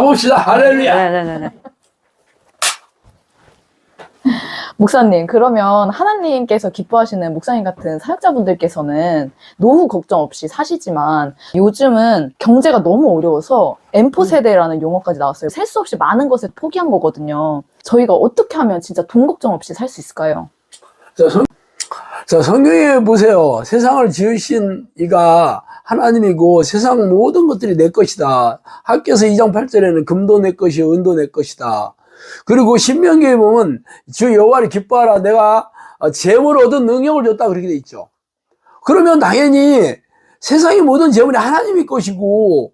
가봅시다. 할렐루야. 네네네. 목사님, 그러면 하나님께서 기뻐하시는 목사님 같은 사역자분들께서는 노후 걱정 없이 사시지만 요즘은 경제가 너무 어려워서 M4 세대라는 용어까지 나왔어요. 셀 수 없이 많은 것을 포기한 거거든요. 저희가 어떻게 하면 진짜 돈 걱정 없이 살 수 있을까요? 자, 성, 자, 성경에 보세요. 세상을 지으신 이가 하나님이고 세상 모든 것들이 내 것이다. 학교에서 2장 8절에는 금도 내 것이 은도 내 것이다. 그리고 신명기에 보면 주 여호와를 기뻐하라. 내가 재물을 얻은 능력을 줬다. 그렇게 돼 있죠. 그러면 당연히 세상의 모든 재물이 하나님의 것이고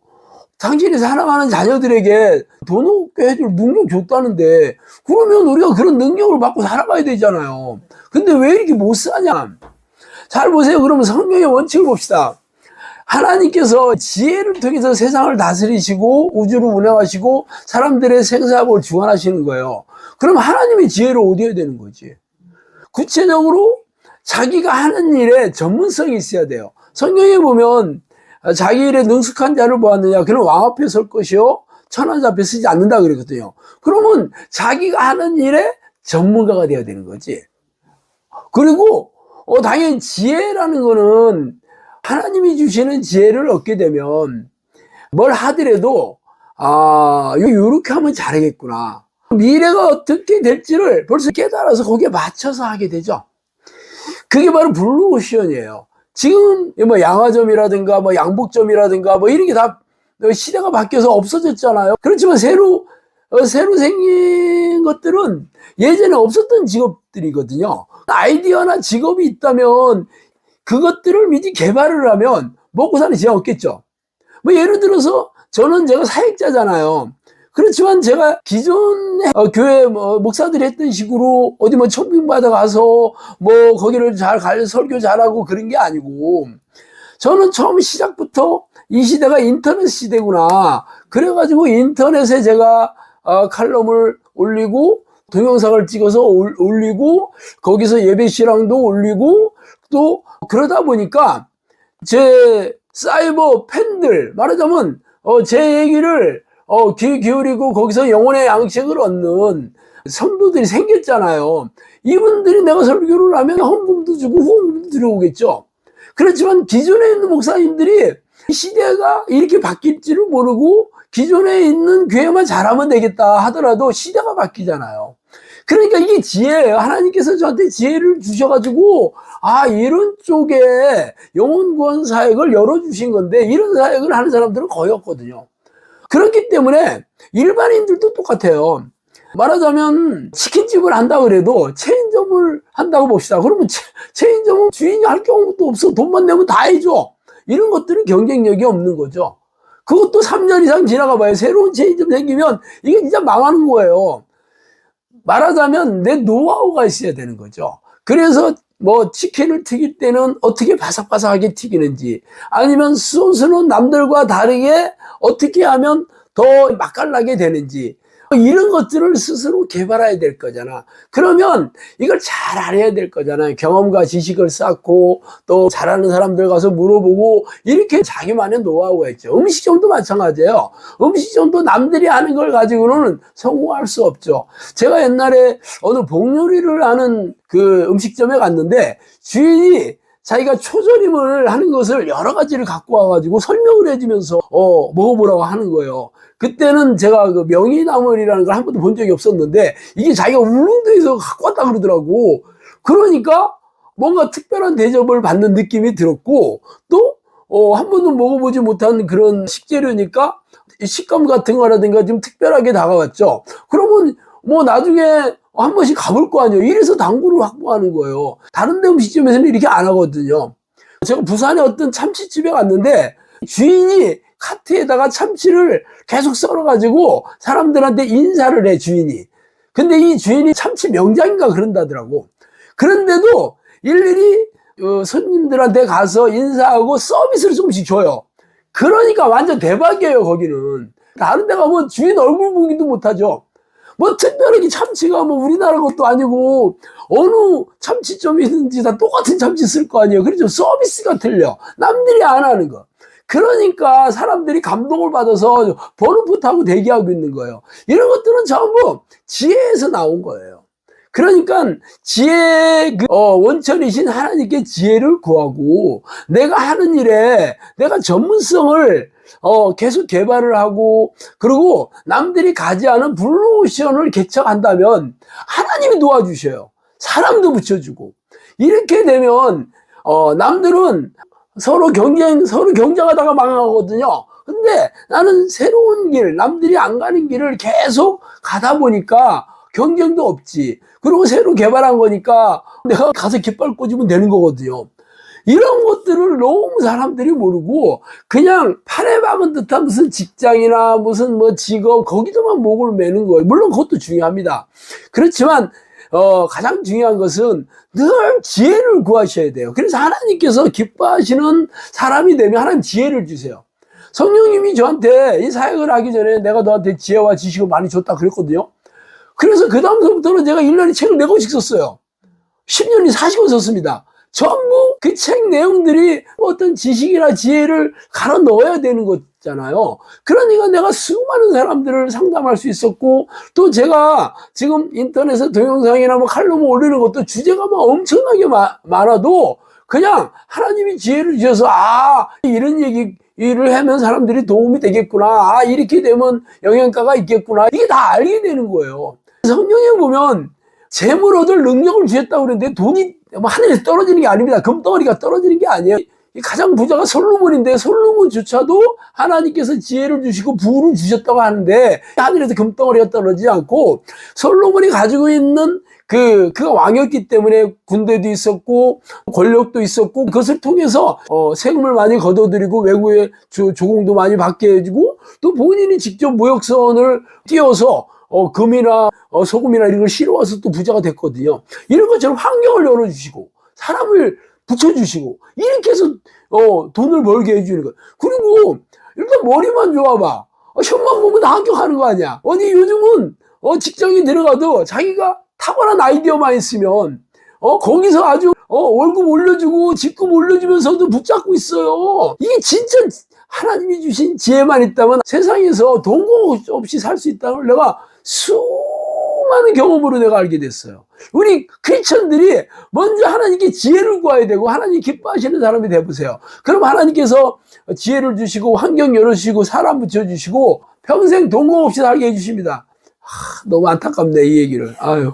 당신이 사랑하는 자녀들에게 돈 없게 해줄 능력 줬다는데 그러면 우리가 그런 능력을 받고 살아가야 되잖아요. 근데 왜 이렇게 못 사냐? 잘 보세요. 그러면 성경의 원칙을 봅시다. 하나님께서 지혜를 통해서 세상을 다스리시고 우주를 운행하시고 사람들의 생사복을 주관하시는 거예요. 그럼 하나님의 지혜를 얻어야 되는 거지. 구체적으로 자기가 하는 일에 전문성이 있어야 돼요. 성경에 보면 자기 일에 능숙한 자를 보았느냐? 그는 왕 앞에 설 것이요. 천하자 앞에 서지 않는다 그랬거든요. 그러면 자기가 하는 일에 전문가가 되어야 되는 거지. 그리고 어, 당연히 지혜라는 거는 하나님이 주시는 지혜를 얻게 되면 뭘 하더라도 아, 이렇게 하면 잘하겠구나. 미래가 어떻게 될지를 벌써 깨달아서 거기에 맞춰서 하게 되죠. 그게 바로 블루오션이에요. 지금 뭐 양화점이라든가 뭐 양복점이라든가 뭐 이런 게 다 시대가 바뀌어서 없어졌잖아요. 그렇지만 새로 어, 새로 생긴 것들은 예전에 없었던 직업들이거든요. 아이디어나 직업이 있다면 그것들을 미리 개발을 하면 먹고 사는 지장 없겠죠. 뭐 예를 들어서 저는 제가 사역자잖아요. 그렇지만 제가 기존에 어, 교회 뭐 목사들이 했던 식으로 어디 뭐 청빙 받아 가서 뭐 거기를 잘 갈 설교 잘하고 그런 게 아니고 저는 처음 시작부터 이 시대가 인터넷 시대구나. 그래가지고 인터넷에 제가 어, 칼럼을 올리고 동영상을 찍어서 올, 올리고 거기서 예배 실황도 올리고 또 그러다 보니까 제 사이버 팬들 말하자면 어, 제 얘기를 어, 귀 기울이고 거기서 영혼의 양식을 얻는 성도들이 생겼잖아요. 이분들이 내가 설교를 하면 헌금도 주고 후원금도 들어오겠죠. 그렇지만 기존에 있는 목사님들이 시대가 이렇게 바뀔지를 모르고 기존에 있는 교회만 잘하면 되겠다 하더라도 시대가 바뀌잖아요. 그러니까 이게 지혜예요. 하나님께서 저한테 지혜를 주셔가지고 아 이런 쪽에 영혼 구원 사역을 열어주신 건데 이런 사역을 하는 사람들은 거의 없거든요. 그렇기 때문에 일반인들도 똑같아요. 말하자면 치킨집을 한다 그래도 체인점을 한다고 봅시다. 그러면 체, 체인점은 주인이 할 경우도 없어. 돈만 내면 다 해줘. 이런 것들은 경쟁력이 없는 거죠. 그것도 3년 이상 지나가 봐요. 새로운 체인점 생기면 이게 진짜 망하는 거예요. 말하자면 내 노하우가 있어야 되는 거죠. 그래서 뭐 치킨을 튀길 때는 어떻게 바삭바삭하게 튀기는지 아니면 소스는 남들과 다르게 어떻게 하면 더 맛깔나게 되는지 이런 것들을 스스로 개발해야 될 거잖아. 그러면 이걸 잘 알아야 될 거잖아요. 경험과 지식을 쌓고 또 잘하는 사람들 가서 물어보고 이렇게 자기만의 노하우가 있죠. 음식점도 마찬가지예요. 음식점도 남들이 하는 걸 가지고는 성공할 수 없죠. 제가 옛날에 어느 복요리를 하는 그 음식점에 갔는데 주인이 자기가 초절임을 하는 것을 여러 가지를 갖고 와가지고 설명을 해주면서 어 먹어보라고 하는 거예요. 그때는 제가 그 명이나물이라는 걸 한 번도 본 적이 없었는데 이게 자기가 울릉도에서 갖고 왔다 그러더라고. 그러니까 뭔가 특별한 대접을 받는 느낌이 들었고 또 어, 한 번도 먹어보지 못한 그런 식재료니까 식감 같은 거라든가 좀 특별하게 다가왔죠. 그러면 뭐 나중에 한 번씩 가볼 거 아니에요. 이래서 당구를 확보하는 거예요. 다른 데 음식점에서는 이렇게 안 하거든요. 제가 부산에 어떤 참치집에 갔는데 주인이 카트에다가 참치를 계속 썰어가지고 사람들한테 인사를 해, 주인이. 근데 이 주인이 참치 명장인가 그런다더라고. 그런데도 일일이 어, 손님들한테 가서 인사하고 서비스를 조금씩 줘요. 그러니까 완전 대박이에요, 거기는. 다른 데 가면 주인 얼굴 보기도 못하죠. 뭐 특별하게 참치가 뭐 우리나라 것도 아니고 어느 참치점이 있는지 다 똑같은 참치 쓸 거 아니에요. 그렇죠. 서비스가 틀려. 남들이 안 하는 거. 그러니까 사람들이 감동을 받아서 번호부터하고 대기하고 있는 거예요. 이런 것들은 전부 지혜에서 나온 거예요. 그러니까 지혜 그 어, 원천이신 하나님께 지혜를 구하고 내가 하는 일에 내가 전문성을 어, 계속 개발을 하고 그리고 남들이 가지 않은 블루오션을 개척한다면 하나님이 도와주셔요. 사람도 붙여주고 이렇게 되면 어, 남들은 서로 경쟁 서로 경쟁하다가 망하거든요. 근데 나는 새로운 길, 남들이 안 가는 길을 계속 가다 보니까 경쟁도 없지. 그리고 새로 개발한 거니까 내가 가서 깃발 꽂으면 되는 거거든요. 이런 것들을 너무 사람들이 모르고 그냥 판에 박은 듯한 무슨 직장이나 무슨 뭐 직업 거기서만 목을 매는 거예요. 물론 그것도 중요합니다. 그렇지만 어, 가장 중요한 것은 늘 지혜를 구하셔야 돼요. 그래서 하나님께서 기뻐하시는 사람이 되면 하나님 지혜를 주세요. 성령님이 저한테 이 사역을 하기 전에 내가 너한테 지혜와 지식을 많이 줬다 그랬거든요. 그래서 그 다음부터는 제가 1년에 책을 4권씩 썼어요. 10년이 40권 썼습니다. 전부 그 책 내용들이 어떤 지식이나 지혜를 갈아 넣어야 되는 거잖아요. 그러니까 내가 수많은 사람들을 상담할 수 있었고, 또 제가 지금 인터넷에 동영상이나 뭐 칼럼을 올리는 것도 주제가 막 엄청나게 마- 많아도 그냥 하나님이 지혜를 주셔서, 아, 이런 얘기, 일을 하면 사람들이 도움이 되겠구나. 아, 이렇게 되면 영양가가 있겠구나. 이게 다 알게 되는 거예요. 성경에 보면 재물 얻을 능력을 주셨다고 그러는데 돈이 뭐 하늘에서 떨어지는 게 아닙니다. 금덩어리가 떨어지는 게 아니에요. 이 가장 부자가 솔로몬인데 솔로몬조차도 하나님께서 지혜를 주시고 부를 주셨다고 하는데 하늘에서 금덩어리가 떨어지지 않고 솔로몬이 가지고 있는 그 그가 왕이었기 때문에 군대도 있었고 권력도 있었고 그것을 통해서 어, 세금을 많이 걷어들이고 외국에 조, 조공도 많이 받게 해주고 또 본인이 직접 무역선을 띄워서 어, 금이나 어, 소금이나 이런 걸 실어와서 또 부자가 됐거든요. 이런 것처럼 환경을 열어주시고 사람을 붙여주시고 이렇게 해서 어, 돈을 벌게 해주는 거예요. 그리고 일단 머리만 좋아봐. 어, 시험만 보면 다 합격하는 거 아니야. 어디 요즘은 어, 직장에 들어가도 자기가 탁월한 아이디어만 있으면 어, 거기서 아주 어, 월급 올려주고 직급 올려주면서도 붙잡고 있어요. 이게 진짜 하나님이 주신 지혜만 있다면 세상에서 동공 없이 살 수 있다는 걸 내가 수많은 경험으로 내가 알게 됐어요. 우리 크리스천들이 먼저 하나님께 지혜를 구해야 되고 하나님 기뻐하시는 사람이 되보세요. 그럼 하나님께서 지혜를 주시고 환경 열어주시고 사람 붙여주시고 평생 동공 없이 살게 해주십니다. 하, 너무 안타깝네 이 얘기를. 아유.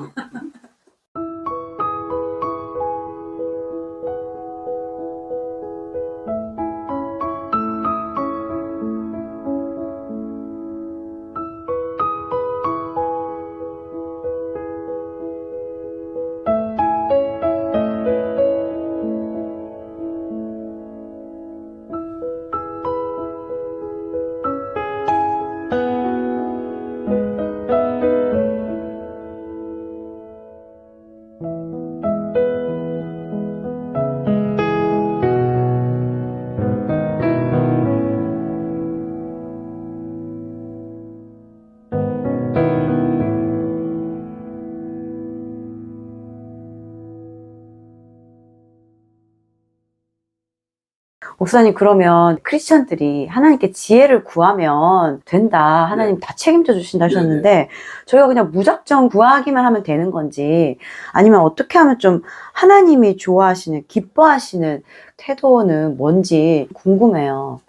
목사님 그러면 크리스천들이 하나님께 지혜를 구하면 된다. 하나님 다 책임져 주신다 하셨는데 저희가 그냥 무작정 구하기만 하면 되는 건지 아니면 어떻게 하면 좀 하나님이 좋아하시는 기뻐하시는 태도는 뭔지 궁금해요.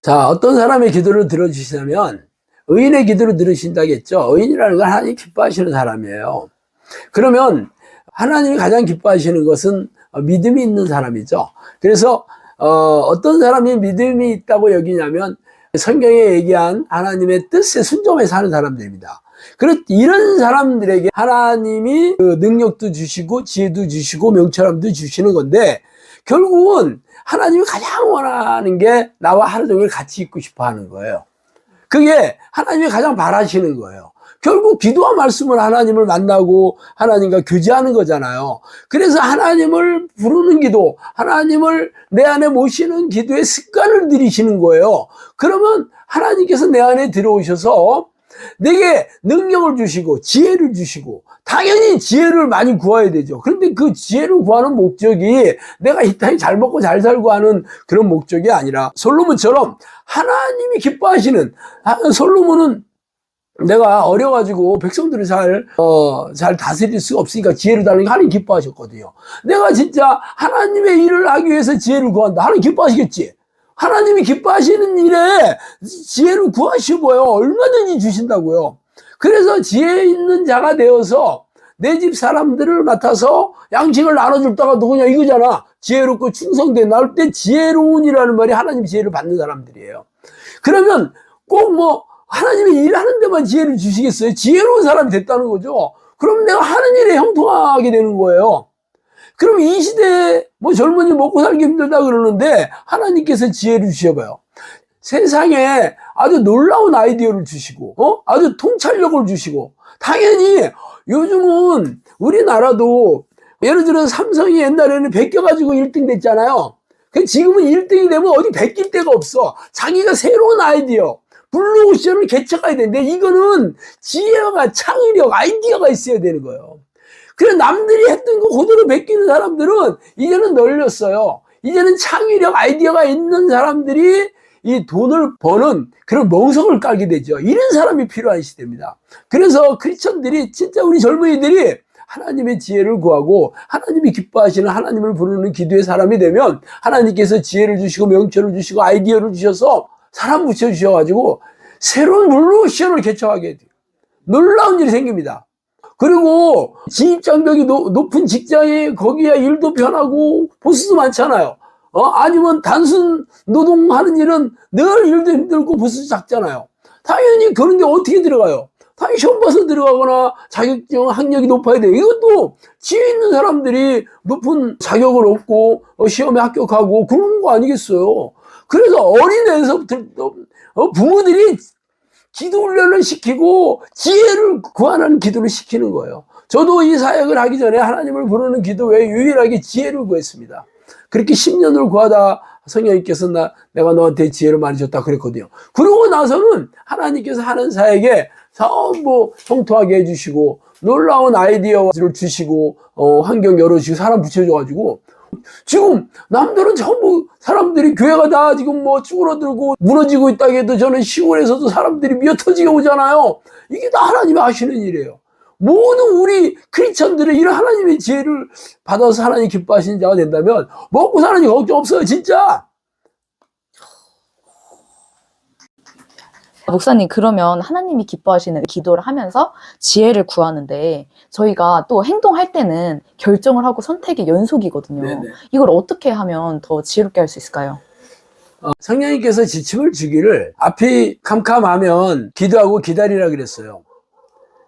자, 어떤 사람의 기도를 들어주시냐면, 의인의 기도를 들으신다겠죠? 의인이라는 건 하나님 기뻐하시는 사람이에요. 그러면 하나님이 가장 기뻐하시는 것은 어, 믿음이 있는 사람이죠. 그래서, 어, 떤 사람이 믿음이 있다고 여기냐면, 성경에 얘기한 하나님의 뜻에 순종해 사는 사람들입니다. 그렇 이런 사람들에게 하나님이 그 능력도 주시고 지혜도 주시고 명철함도 주시는 건데 결국은 하나님이 가장 원하는 게 나와 하루 종일 같이 있고 싶어 하는 거예요. 그게 하나님이 가장 바라시는 거예요. 결국 기도와 말씀을 하나님을 만나고 하나님과 교제하는 거잖아요. 그래서 하나님을 부르는 기도, 하나님을 내 안에 모시는 기도의 습관을 들이시는 거예요. 그러면 하나님께서 내 안에 들어오셔서 내게 능력을 주시고 지혜를 주시고 당연히 지혜를 많이 구해야 되죠. 그런데 그 지혜를 구하는 목적이 내가 이 땅에 잘 먹고 잘 살고 하는 그런 목적이 아니라 솔로몬처럼 하나님이 기뻐하시는 아, 솔로몬은 내가 어려가지고 백성들을 잘, 어, 잘 다스릴 수가 없으니까 지혜를 달라는 게 하나님 기뻐하셨거든요. 내가 진짜 하나님의 일을 하기 위해서 지혜를 구한다. 하나님 기뻐하시겠지? 하나님이 기뻐하시는 일에 지혜를 구하시고요. 얼마든지 주신다고요. 그래서 지혜 있는 자가 되어서 내 집 사람들을 맡아서 양식을 나눠줬다가 너 그냥 이거잖아. 지혜롭고 충성된 나올 때 지혜로운이라는 말이 하나님 지혜를 받는 사람들이에요. 그러면 꼭뭐 하나님의 일하는 데만 지혜를 주시겠어요? 지혜로운 사람이 됐다는 거죠. 그럼 내가 하는 일에 형통하게 되는 거예요. 그럼 이 시대에 뭐 젊은이 먹고 살기 힘들다 그러는데 하나님께서 지혜를 주셔봐요. 세상에 아주 놀라운 아이디어를 주시고, 어? 아주 통찰력을 주시고, 당연히 요즘은 우리나라도 예를 들어 삼성이 옛날에는 베껴가지고 1등 됐잖아요. 그 지금은 1등이 되면 어디 베낄 데가 없어. 자기가 새로운 아이디어, 블루오션을 개척해야 되는데 이거는 지혜가 창의력, 아이디어가 있어야 되는 거예요. 그래 남들이 했던 거 그대로 베끼는 사람들은 이제는 널렸어요. 이제는 창의력, 아이디어가 있는 사람들이 이 돈을 버는 그런 멍석을 깔게 되죠. 이런 사람이 필요한 시대입니다. 그래서 크리스천들이 진짜 우리 젊은이들이 하나님의 지혜를 구하고 하나님이 기뻐하시는 하나님을 부르는 기도의 사람이 되면 하나님께서 지혜를 주시고 명철을 주시고 아이디어를 주셔서 사람 붙여 주셔가지고 새로운 물루시언을 개척하게 돼요. 놀라운 일이 생깁니다. 그리고 진입장벽이 노- 높은 직장에 거기에 일도 편하고 보수도 많잖아요. 어? 아니면 단순 노동하는 일은 늘 일도 힘들고 보수도 작잖아요. 당연히 그런 데 어떻게 들어가요? 당연히 시험 봐서 들어가거나 자격증 학력이 높아야 돼요. 이것도 지혜 있는 사람들이 높은 자격을 얻고 어, 시험에 합격하고 그런 거 아니겠어요? 그래서 어린애에서부터 어, 부모들이 기도 훈련을 시키고 지혜를 구하는 기도를 시키는 거예요. 저도 이 사역을 하기 전에 하나님을 부르는 기도 외에 유일하게 지혜를 구했습니다. 그렇게 10년을 구하다 성령님께서 나, 내가 너한테 지혜를 많이 줬다 그랬거든요. 그러고 나서는 하나님께서 하는 사역에 전부 형통하게 해주시고 놀라운 아이디어를 주시고 어, 환경 열어주시고 사람 붙여줘가지고 지금 남들은 전부 사람들이 교회가 다 지금 뭐 쭈그러들고 무너지고 있다 해도 저는 시골에서도 사람들이 미어 터지게 오잖아요. 이게 다 하나님이 하시는 일이에요. 모든 우리 크리스천들의 이런 하나님의 지혜를 받아서 하나님 기뻐하시는 자가 된다면 먹고 사는 게 걱정 없어요, 진짜. 목사님, 그러면 하나님이 기뻐하시는 기도를 하면서 지혜를 구하는데 저희가 또 행동할 때는 결정을 하고 선택의 연속이거든요. 이걸 어떻게 하면 더 지혜롭게 할 수 있을까요? 어, 성령님께서 지침을 주기를 앞이 캄캄하면 기도하고 기다리라 그랬어요.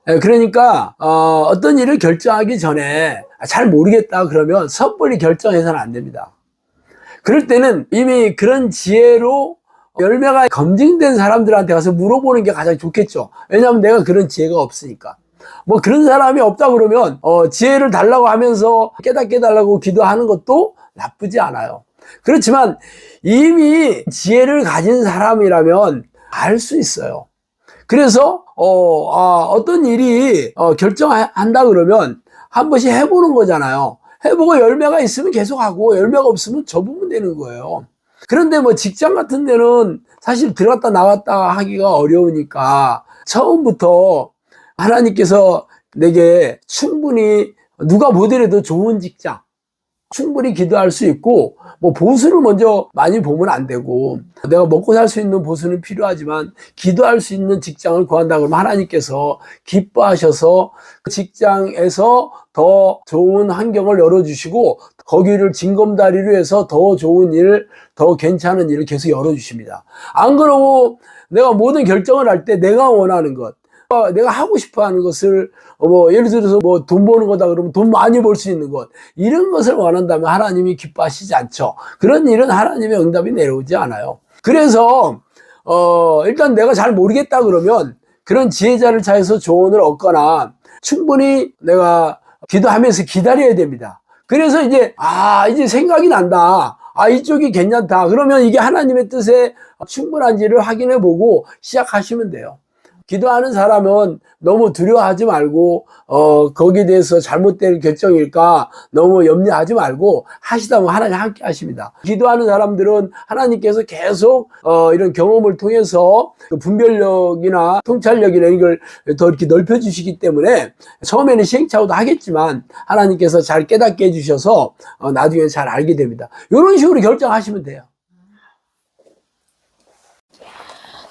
예, 그러니까 어, 떤 일을 결정하기 전에 잘 모르겠다 그러면 섣불리 결정해서는 안 됩니다. 그럴 때는 이미 그런 지혜로 열매가 검증된 사람들한테 가서 물어보는 게 가장 좋겠죠. 왜냐하면 내가 그런 지혜가 없으니까. 뭐 그런 사람이 없다 그러면 어, 지혜를 달라고 하면서 깨닫게 달라고 기도하는 것도 나쁘지 않아요. 그렇지만 이미 지혜를 가진 사람이라면 알 수 있어요. 그래서 어, 떤 일이 어, 결정한다 그러면 한 번씩 해보는 거잖아요. 해보고 열매가 있으면 계속하고 열매가 없으면 접으면 되는 거예요. 그런데 뭐 직장 같은 데는 사실 들어갔다 나왔다 하기가 어려우니까 처음부터 하나님께서 내게 충분히 누가 모델해도 좋은 직장 충분히 기도할 수 있고 뭐 보수를 먼저 많이 보면 안 되고 내가 먹고 살 수 있는 보수는 필요하지만 기도할 수 있는 직장을 구한다 그러면 하나님께서 기뻐하셔서 그 직장에서 더 좋은 환경을 열어주시고 거기를 징검다리로 해서 더 좋은 일, 더 괜찮은 일을 계속 열어주십니다. 안 그러고 내가 모든 결정을 할 때 내가 원하는 것, 어, 내가 하고 싶어 하는 것을 어, 뭐 예를 들어서 뭐 돈 버는 거다 그러면 돈 많이 벌 수 있는 것 이런 것을 원한다면 하나님이 기뻐하시지 않죠. 그런 일은 하나님의 응답이 내려오지 않아요. 그래서 어 일단 내가 잘 모르겠다 그러면 그런 지혜자를 찾아서 조언을 얻거나 충분히 내가 기도하면서 기다려야 됩니다. 그래서 이제 아 이제 생각이 난다. 아 이쪽이 괜찮다. 그러면 이게 하나님의 뜻에 충분한지를 확인해 보고 시작하시면 돼요. 기도하는 사람은 너무 두려워하지 말고 어 거기에 대해서 잘못된 결정일까 너무 염려하지 말고 하시다 보면 하나님 함께 하십니다. 기도하는 사람들은 하나님께서 계속 어 이런 경험을 통해서 그 분별력이나 통찰력이나 이걸 더 이렇게 넓혀 주시기 때문에 처음에는 시행착오도 하겠지만 하나님께서 잘 깨닫게 해 주셔서 어, 나중에 잘 알게 됩니다. 이런 식으로 결정하시면 돼요.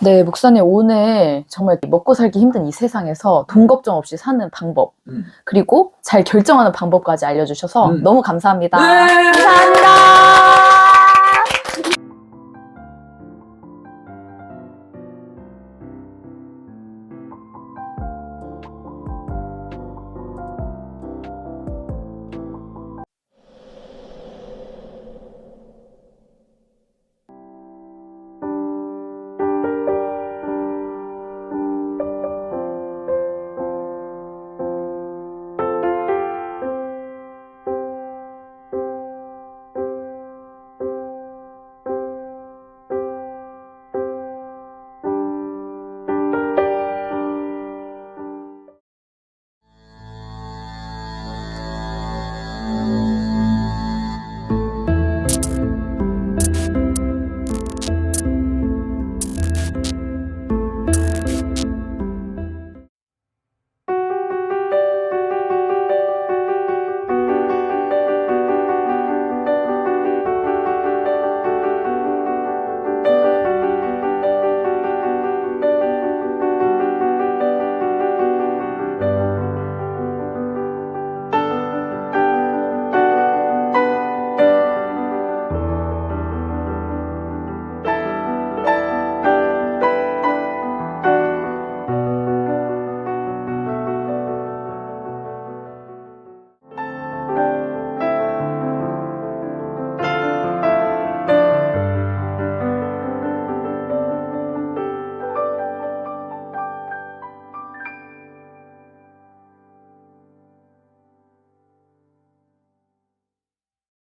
네, 목사님 오늘 정말 먹고 살기 힘든 이 세상에서 돈 걱정 없이 사는 방법 음. 그리고 잘 결정하는 방법까지 알려주셔서 음. 너무 감사합니다. 네. 감사합니다.